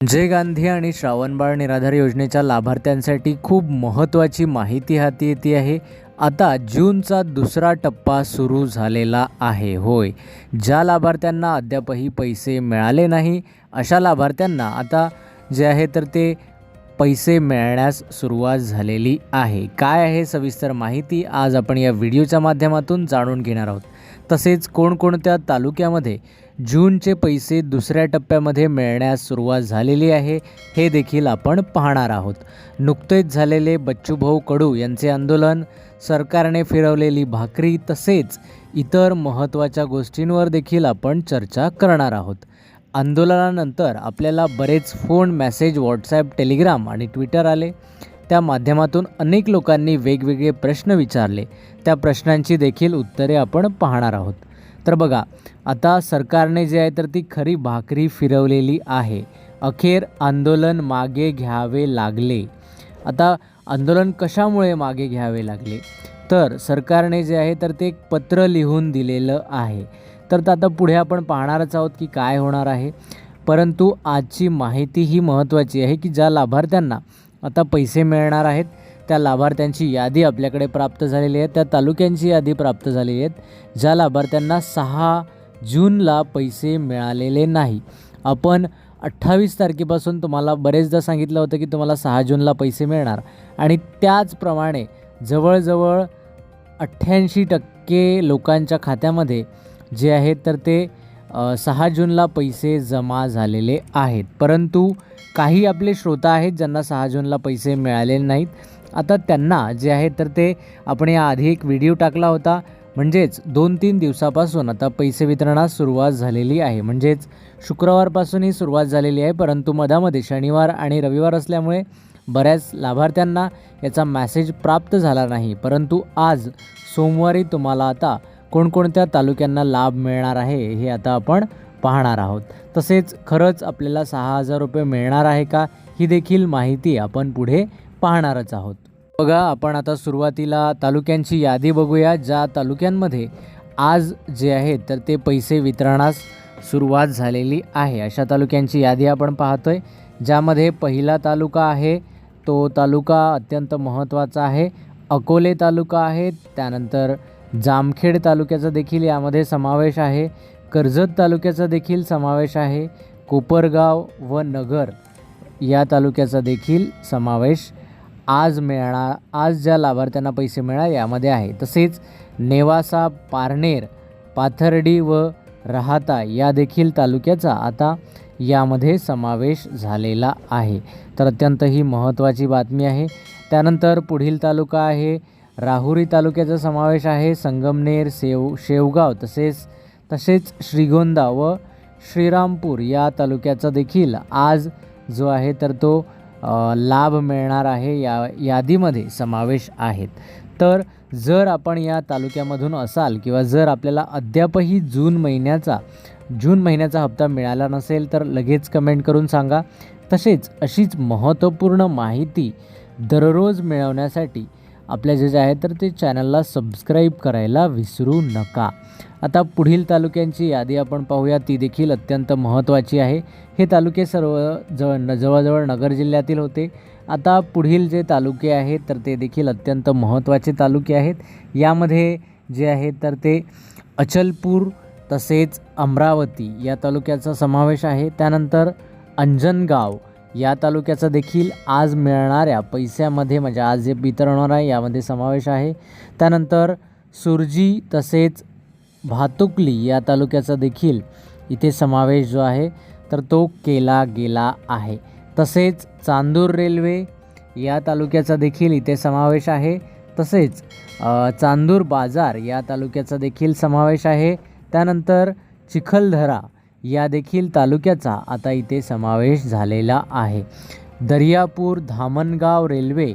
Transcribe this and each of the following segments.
जय गांधी आणि श्रावणबाळ निराधार योजनेच्या लाभार्थ्यांसाठी खूप महत्त्वाची माहिती हाती येते आहे. आता जूनचा दुसरा टप्पा सुरू झालेला आहे. होय. ज्या लाभार्थ्यांना अद्यापही पैसे मिळाले नाही अशा लाभार्थ्यांना आता जे आहे तर ते पैसे मिळण्यास सुरुवात झालेली आहे. काय आहे सविस्तर माहिती आज आपण या व्हिडिओच्या माध्यमातून जाणून घेणार आहोत. तसेच कोणकोणत्या तालुक्यामध्ये जूनचे पैसे दुसऱ्या टप्प्यामध्ये मिळण्यास सुरुवात झालेली आहे हे देखील आपण पाहणार आहोत. नुकतेच झालेले बच्चूभाऊ कडू यांचे आंदोलन सरकारने फिरवलेली भाकरी तसेच इतर महत्त्वाच्या गोष्टींवर देखील आपण चर्चा करणार आहोत. आंदोलनानंतर आपल्याला बरेच फोन मेसेज व्हॉट्सॲप टेलिग्राम आणि ट्विटर आले. त्या माध्यमातून अनेक लोकांनी वेगवेगळे प्रश्न विचारले. त्या प्रश्नांची देखील उत्तरे आपण पाहणार आहोत. तर बघा आता सरकारने जे आहे तर ती खरी भाकरी फिरवलेली आहे. अखेर आंदोलन मागे घ्यावे लागले. आता आंदोलन कशामुळे मागे घ्यावे लागले? तर सरकारने जे आहे तर ते एक पत्र लिहून दिलेलं आहे. तर आता पुढे आपण पाहणारच आहोत की काय होणार आहे. परंतु आजची माहिती ही महत्त्वाची आहे की ज्या लाभार्थ्यांना आता पैसे मिळणार आहेत. त्या लाभार्थ्यांची यादी आपल्याकडे प्राप्त झालेली आहे. त्या तालुक्यांची यादी प्राप्त झालेली आहेत. ज्या लाभार्थ्यांना सहा जूनला पैसे मिळालेले नाही. आपण अठ्ठावीस तारखेपासून तुम्हाला बरेचदा सांगितलं होतं की तुम्हाला सहा जूनला पैसे मिळणार. आणि त्याचप्रमाणे जवळजवळ अठ्ठ्याऐंशी टक्के लोकांच्या खात्यामध्ये जे आहेत तर ते सहा जूनला पैसे जमा झालेले आहेत. परंतु काही आपले श्रोता आहेत ज्यांना सहा जूनला पैसे मिळालेले नाहीत. आता त्यांना जे आहे तर ते आपण याआधी एक व्हिडिओ टाकला होता. म्हणजेच दोन तीन दिवसापासून आता पैसे वितरणास सुरुवात झालेली आहे. म्हणजेच शुक्रवारपासून ही सुरुवात झालेली आहे. परंतु मधामध्ये शनिवार आणि रविवार असल्यामुळे बऱ्याच लाभार्थ्यांना याचा मॅसेज प्राप्त झाला नाही. परंतु आज सोमवारी तुम्हाला आता कोणकोणत्या तालुक्यांना लाभ मिळणार आहे हे आता आपण पाहणार आहोत. तसेच खरंच आपल्याला सहा हजार रुपये मिळणार आहे का ही देखील माहिती आपण पुढे पाहणारच आहोत. बघा आपण आता सुरुवातीला तालुक्यांची यादी बघूया ज्या तालुक्यांमध्ये आज जे आहेत तर ते पैसे वितरणास सुरुवात झालेली आहे. अशा तालुक्यांची यादी आपण पाहतो आहे ज्यामध्ये पहिला तालुका आहे तो तालुका अत्यंत महत्त्वाचा आहे. अकोले तालुका आहे त्यानंतर जामखेड तालुक्याचा देखील यामध्ये समावेश आहे. कर्जत तालुक्याचा देखील समावेश आहे. कोपरगाव व नगर या तालुक्याचा देखील समावेश आज मिळणार आज ज्या लाभार्थ्यांना पैसे मिळाले यामध्ये आहे. तसेच नेवासा पारनेर पाथर्डी व राहता या देखील तालुक्याचा आता यामध्ये समावेश झालेला आहे. तर अत्यंत ही महत्त्वाची बातमी आहे. त्यानंतर पुढील तालुका आहे. राहुरी तालुक्याचा समावेश आहे. संगमनेर सेव शेवगाव तसेच तसेच श्रीगोंदा व श्रीरामपूर या तालुक्याचा देखील आज जो आहे तर तो लाभ मिळणार आहे या यादीमध्ये समावेश आहेत. तर जर आपण या तालुक्यामधून असाल किंवा जर आपल्याला अद्यापही जून महिन्याचा जून महिन्याचा हप्ता मिळाला नसेल तर लगेच कमेंट करून सांगा. तसेच अशीच महत्त्वपूर्ण माहिती दररोज मिळवण्यासाठी आपल्या जे जे आहे तर ते चॅनलला सबस्क्राईब करायला विसरू नका. आता पुढील तालुक्यांची यादी आपण पाहूया. ती देखील अत्यंत महत्त्वाची आहे. हे तालुके सर्व जवळ न जवळजवळ नगर जिल्ह्यातील होते. आता पुढील जे तालुके आहेत तर ते देखील अत्यंत महत्त्वाचे तालुके आहेत. यामध्ये जे आहे तर ते अचलपूर तसेच अमरावती या तालुक्याचा समावेश आहे. त्यानंतर अंजनगाव या तालुक्याचा देखील आज मिळणाऱ्या पैशामध्ये म्हणजे आज जे वितरण होणार आहे यामध्ये समावेश आहे. त्यानंतर सुरजी तसेच भातुकली या तालुक्याचा देखील इथे समावेश जो आहे तर तो केला गेला आहे. तसेच चांदूर रेल्वे या तालुक्याचा देखील इथे समावेश आहे. तसेच चांदूर बाजार या तालुक्याचा देखील समावेश आहे. त्यानंतर चिखलदरा या देखील तालुक्याचा आता इथे समावेश झालेला आहे. दर्यापूर धामणगाव रेल्वे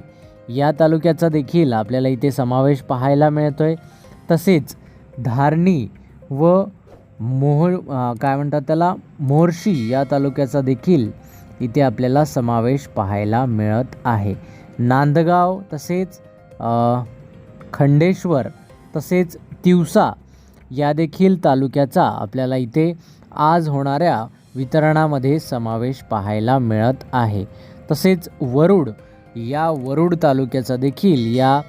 या तालुक्याचा देखील आपल्याला इथे समावेश पाहायला मिळतो आहे तसेच धारणी व मोहोळ काय म्हणतात त्याला मोर्शी या तालुक्याचा देखील इथे आपल्याला समावेश पाहायला मिळत आहे. नांदगाव तसेच खंडेश्वर तसेच तिवसा या देखील तालुक्याचा आपल्याला इथे आज होणाऱ्या वितरणामध्ये समावेश पाहायला मिळत आहे. तसेच वरुड या वरुड तालुक्याचा देखील या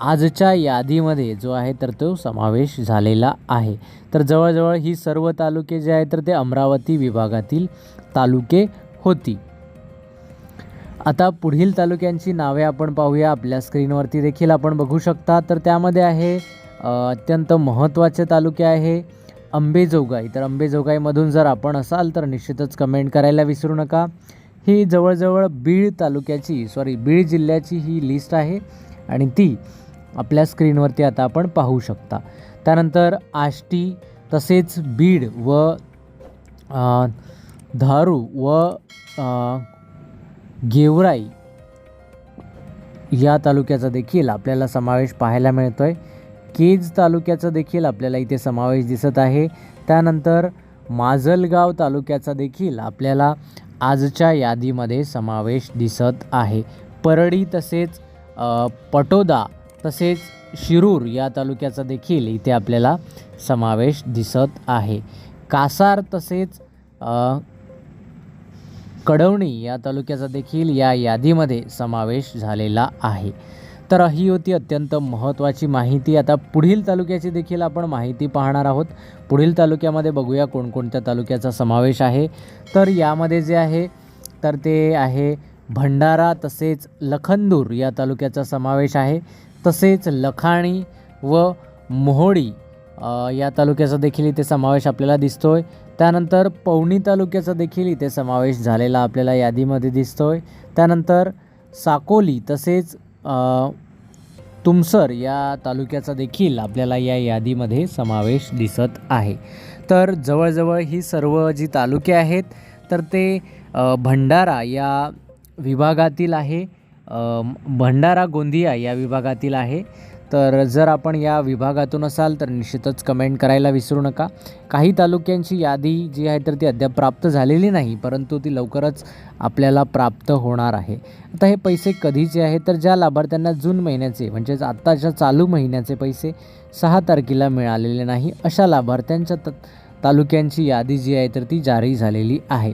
आजच्या यादीमध्ये जो आहे तर तो समावेश झालेला आहे. तर जवळजवळ ही सर्व तालुके जे आहेत तर ते अमरावती विभागातील तालुके होती. आता पुढील तालुक्यांची नावे आपण पाहूया. आपल्या स्क्रीनवरती देखील आपण बघू शकता. तर त्यामध्ये आहे अत्यंत महत्त्वाचे तालुके आहे अंबेजोगाई. तर अंबेजोगाईमधून जर आपण असाल तर निश्चितच कमेंट करायला विसरू नका. ही जवळजवळ बीड तालुक्याची सॉरी बीड जिल्ह्याची ही लिस्ट आहे आणि ती आपल्या स्क्रीनवरती आता आपण पाहू शकता. त्यानंतर आष्टी तसेच बीड व धारू व गेवराई या तालुक्याचा देखील आपल्याला समावेश पाहायला मिळतो आहे केज तालुक्याचा देखील आपल्याला इथे समावेश दिसत आहे. त्यानंतर माजलगाव तालुक्याचा देखील आपल्याला आजच्या यादीमध्ये समावेश दिसत आहे. परडी तसेच पटोदा तसेच शिरूर या तालुक्याचा देखील इथे आपल्याला समावेश दिसत आहे. कासार तसेच कडवणी या तालुक्याचा देखील या यादीमध्ये समावेश झालेला आहे. तर ही होती अत्यंत महत्त्वाची माहिती. आता पुढील तालुक्याची देखील आपण माहिती पाहणार आहोत. पुढील तालुक्यामध्ये बघूया कोणकोणत्या तालुक्याचा समावेश आहे. तर यामध्ये जे आहे तर ते आहे भंडारा तसेच लखनदूर या तालुक्याचा समावेश आहे. तसेच लखाणी व मोहोळी या तालुक्याचा देखील इथे समावेश आपल्याला दिसतो आहे त्यानंतर पवनी तालुक्याचा देखील इथे समावेश झालेला आपल्याला यादीमध्ये दिसतो आहे त्यानंतर साकोली तसेच तुमसर या तालुक्याचा देखील आपल्याला या यादीमध्ये समावेश दिसत आहे. तर जवळजवळ ही सर्व जी तालुके आहेत तर ते भंडारा या विभागातील आहे भंडारा गोंदिया या विभागातील आहे. तर जर आपण या विभागातून असाल तर निश्चितच कमेंट करायला विसरू नका. काही तालुक्यांची यादी जी आहे तर ती अद्याप प्राप्त झालेली नाही परंतु ती लवकरच आपल्याला प्राप्त होणार आहे. आता हे पैसे कधीचे आहे तर ज्या लाभार्थ्यांना जून महिन्याचे म्हणजेच आत्ताच्या चालू महिन्याचे पैसे सहा तारखेला मिळालेले नाही अशा लाभार्थ्यांच्या त तालुक्यांची यादी जी आहे तर ती जारी झालेली आहे.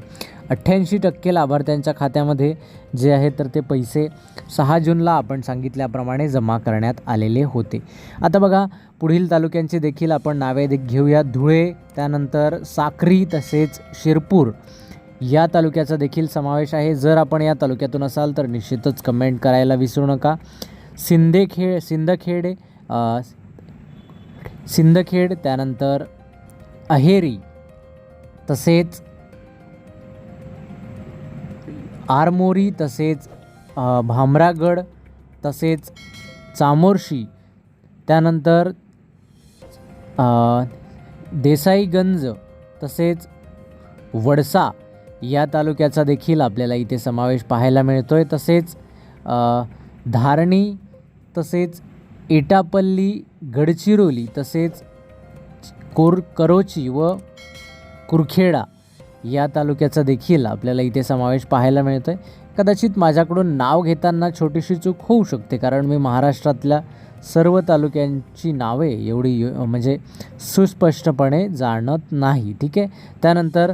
अठ्ठ्याऐंशी टक्के लाभार्थ्यांच्या खात्यामध्ये जे आहे तर ते पैसे सहा जूनला आपण सांगितल्याप्रमाणे जमा करण्यात आलेले होते. आता बघा पुढील तालुक्यांची देखील आपण नावे दे घेऊया. धुळे त्यानंतर साक्री तसेच शिरपूर या तालुक्याचा देखील समावेश आहे. जर आपण या तालुक्यातून असाल तर निश्चितच कमेंट करायला विसरू नका. सिंदेखेड सिंदखेड सिंदखेड त्यानंतर अहेरी तसेच आरमोरी तसेच भामरागड तसेच चामोर्शी त्यानंतर देसाईगंज तसेच वडसा या तालुक्याचा देखील आपल्याला इथे समावेश पाहायला मिळतो आहे तसेच धारणी तसेच एटापल्ली गडचिरोली तसेच कोर करोची व कुरखेडा या तालुक्याचा देखील आपल्याला इथे समावेश पाहायला मिळतो आहे कदाचित माझ्याकडून नाव घेताना छोटीशी चूक होऊ शकते कारण मी महाराष्ट्रातल्या सर्व तालुक्यांची नावे एवढी म्हणजे सुस्पष्टपणे जाणत नाही ठीक आहे? त्यानंतर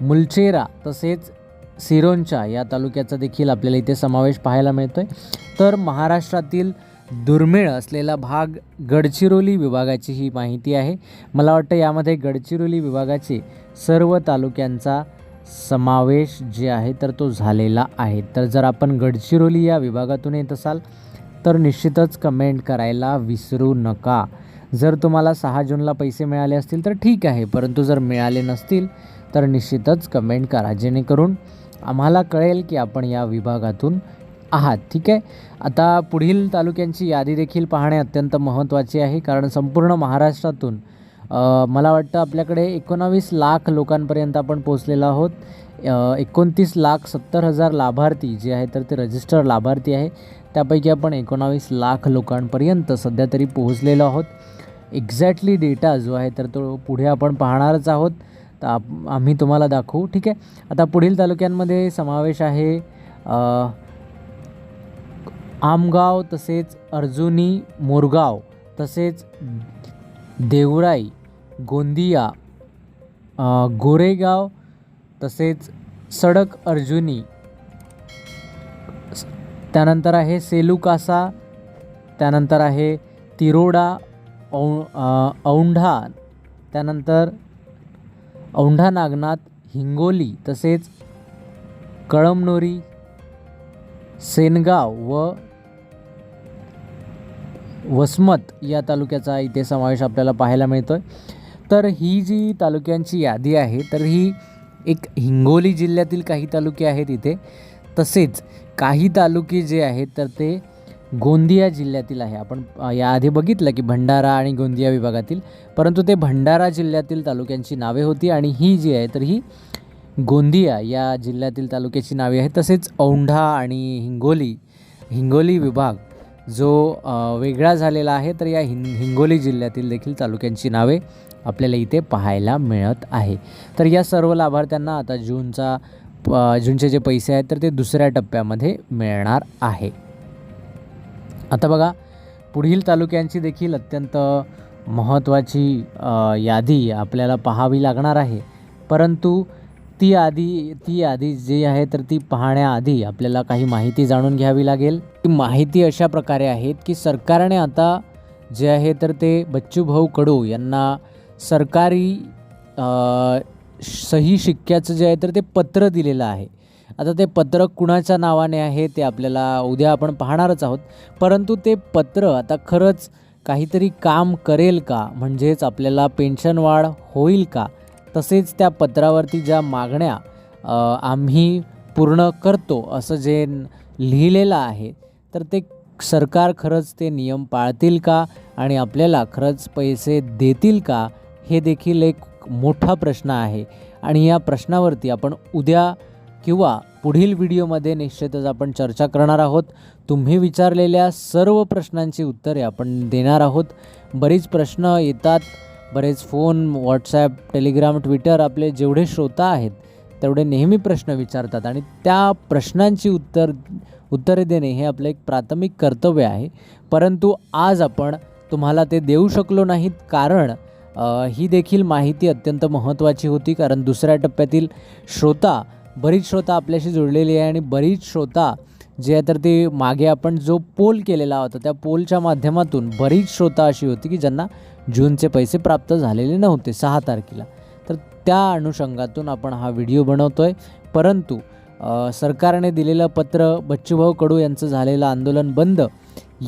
मुलचेरा तसेच सिरोंचा या तालुक्याचा देखील आपल्याला इथे समावेश पाहायला मिळतो आहे तर महाराष्ट्रातील दुर्मिळ असलेला भाग गडचिरोली विभागाची ही माहिती आहे. मला वाटतं यामध्ये गडचिरोली विभागाचे सर्व तालुक्यांचा समावेश जे आहे तर तो झालेला आहे. तर जर आपण गडचिरोली या विभागातून येत असाल तर निश्चितच कमेंट करायला विसरू नका. जर तुम्हाला सहा जूनला पैसे मिळाले असतील तर ठीक आहे. परंतु जर मिळाले नसतील तर निश्चितच कमेंट करा. जेणेकरून आम्हाला कळेल की आपण या विभागातून आहात ठीक आहे? आता पुढील तालुक्यांची यादी देखील पाहणे अत्यंत महत्त्वाची आहे कारण संपूर्ण महाराष्ट्रातून मला वाटतं आपल्याकडे एकोणावीस लाख लोकांपर्यंत आपण पोचलेलो आहोत. एकोणतीस लाख सत्तर हजार लाभार्थी जे आहे तर ते रजिस्टर लाभार्थी आहे. त्यापैकी आपण एकोणावीस लाख लोकांपर्यंत सध्या तरी पोहोचलेलो आहोत. एक्झॅक्टली डेटा जो आहे तर तो पुढे आपण पाहणारच आहोत. तर आम्ही तुम्हाला दाखवू ठीक आहे? आता पुढील तालुक्यांमध्ये समावेश आहे आमगाव तसेच अर्जुनी मोरगाव तसेच देवराई गोंदिया गोरेगाव तसेच सडक अर्जुनी. त्यानंतर आहे सेलुकासा त्यानंतर आहे तिरोडा औ औंढा त्यानंतर औंढा नागनाथ हिंगोली तसेच कळमनोरी सेनगाव व वसमत या तालुक्याचा इथे समावेश आपल्याला पाहायला मिळतो आहे तर ही जी तालुक्यांची यादी आहे तर ही एक हिंगोली जिल्ह्यातील काही तालुके आहेत इथे. तसेच काही तालुके जे आहेत तर ते गोंदिया जिल्ह्यातील आहे. आपण याआधी बघितलं की भंडारा आणि गोंदिया विभागातील परंतु ते भंडारा जिल्ह्यातील तालुक्यांची नावे होती आणि ही जी आहे तर ही गोंदिया या जिल्ह्यातील तालुक्याची नावे आहेत. तसेच औंढा आणि हिंगोली हिंगोली विभाग जो वेगळा झालेला आहे तर या हिं हिंगोली जिल्ह्यातील देखील तालुक्यांची नावे आपल्याला इथे पाहायला मिळत आहे. तर या सर्व लाभार्थ्यांना आता जूनचा प- जूनचे जे पैसे आहेत तर ते दुसऱ्या टप्प्यामध्ये मिळणार आहे. आता बघा पुढील तालुक्यांची देखील अत्यंत महत्त्वाची यादी आपल्याला पाहावी लागणार आहे. परंतु ती आधी ती आधी जी आहे तर ती पाहण्याआधी आपल्याला काही माहिती जाणून घ्यावी लागेल. ती माहिती अशा प्रकारे आहेत की सरकारने आता जे आहे तर ते बच्चूभाऊ कडू यांना सरकारी सही शिक्क्याचं जे आहे तर ते पत्र दिलेलं आहे. आता ते पत्र कुणाच्या नावाने आहे ते आपल्याला उद्या आपण पाहणारच आहोत. परंतु ते पत्र आता खरंच काहीतरी काम करेल का? म्हणजेच आपल्याला पेन्शन वाढ होईल का? तसेच त्या पत्रावरती ज्या मागण्या आम्ही पूर्ण करतो असं जे लिहिलेलं आहे तर ते सरकार खरंच ते नियम पाळतील का आणि आपल्याला खरंच पैसे देतील का हे देखील एक मोठा प्रश्न आहे. आणि या प्रश्नावरती आपण उद्या किंवा पुढील व्हिडिओमध्ये निश्चितच आपण चर्चा करणार आहोत. तुम्ही विचारलेल्या सर्व प्रश्नांची उत्तरे आपण देणार आहोत. बरीच प्रश्न येतात. बरेच फोन व्हॉट्सॲप टेलिग्राम ट्विटर आपले जेवढे श्रोता आहेत तेवढे नेहमी प्रश्न विचारतात. आणि त्या प्रश्नांची उत्तर उत्तरे देणे हे आपलं एक प्राथमिक कर्तव्य आहे. परंतु आज आपण तुम्हाला ते देऊ शकलो नाहीत कारण ही देखील माहिती अत्यंत महत्त्वाची होती कारण दुसऱ्या टप्प्यातील श्रोता बरीच श्रोता आपल्याशी जुळलेली आहे आणि बरीच श्रोता जे आहे तर ते मागे आपण जो पोल केलेला होता त्या पोलच्या माध्यमातून बरीच श्रोता अशी होती की ज्यांना जूनचे पैसे प्राप्त झालेले नव्हते सहा तारखेला. तर त्या अनुषंगातून आपण हा व्हिडिओ बनवतो आहे परंतु सरकारने दिलेलं पत्र बच्चूभाऊ कडू यांचं झालेलं आंदोलन बंद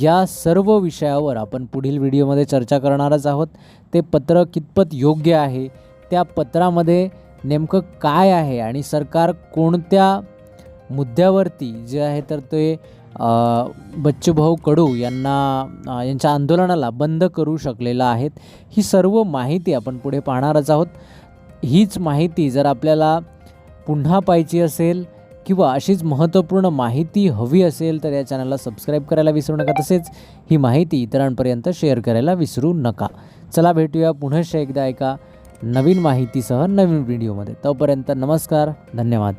या सर्व विषयावर आपण पुढील व्हिडिओमध्ये चर्चा करणारच आहोत. ते पत्र कितपत योग्य आहे? त्या पत्रामध्ये नेमकं काय आहे? आणि सरकार कोणत्या मुद्द्यावरती जे आहे तर ते बच्चूभाऊ कडू यांना यांच्या आंदोलनाला बंद करू शकलेला आहेत ही सर्व माहिती आपण पुढे पाहणारच आहोत. हीच माहिती जर आपल्याला पुन्हा पाहिजे असेल किंवा अशीच महत्त्वपूर्ण माहिती हवी असेल तर या चॅनलला सबस्क्राईब करायला विसरू नका. तसेच ही माहिती इतरांपर्यंत शेअर करायला विसरू नका. चला भेटूया पुनश्च एकदा एका नवीन माहितीसह नवीन व्हिडिओमध्ये. तोपर्यंत नमस्कार धन्यवाद.